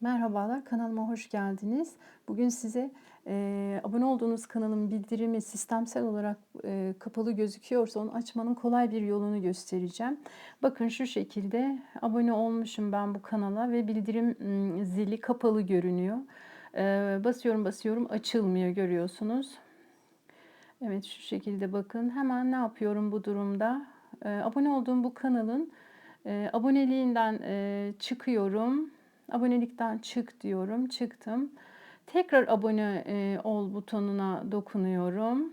Merhabalar, kanalıma hoş geldiniz. Bugün size e, abone olduğunuz kanalın bildirimi sistemsel olarak e, kapalı gözüküyorsa onu açmanın kolay bir yolunu göstereceğim. Bakın şu şekilde abone olmuşum ben bu kanala ve bildirim zili kapalı görünüyor. E, basıyorum basıyorum açılmıyor görüyorsunuz. Evet şu şekilde bakın. Hemen ne yapıyorum bu durumda? E, abone olduğum bu kanalın e, aboneliğinden e, çıkıyorum. Abonelikten çık diyorum. Çıktım. Tekrar abone e, ol butonuna dokunuyorum.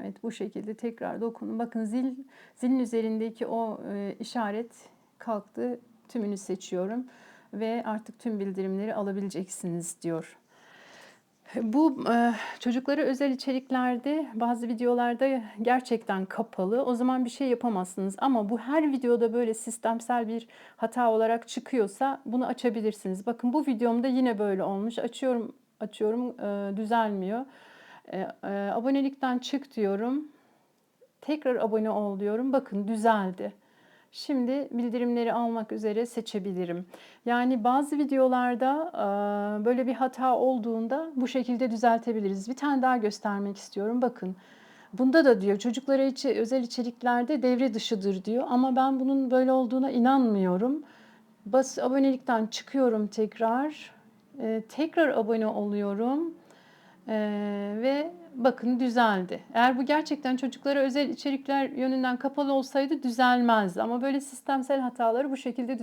Evet bu şekilde tekrar dokunun. Bakın zil zilin üzerindeki o e, işaret kalktı. Tümünü seçiyorum ve artık tüm bildirimleri alabileceksiniz diyor. Bu e, çocuklara özel içeriklerde bazı videolarda gerçekten kapalı. O zaman bir şey yapamazsınız. Ama bu her videoda böyle sistemsel bir hata olarak çıkıyorsa bunu açabilirsiniz. Bakın bu videomda yine böyle olmuş. Açıyorum, açıyorum, e, düzelmiyor. E, e, abonelikten çık diyorum. Tekrar abone ol diyorum. Bakın düzeldi. Şimdi bildirimleri almak üzere seçebilirim. Yani bazı videolarda e, böyle bir hata olduğunda bu şekilde düzeltebiliriz. Bir tane daha göstermek istiyorum. Bakın. Bunda da diyor çocuklara içi, özel içeriklerde devre dışıdır diyor ama ben bunun böyle olduğuna inanmıyorum. Bas abonelikten çıkıyorum tekrar. E, tekrar abone oluyorum. Ee, ve bakın düzeldi. Eğer bu gerçekten çocuklara özel içerikler yönünden kapalı olsaydı düzelmezdi. Ama böyle sistemsel hataları bu şekilde düzel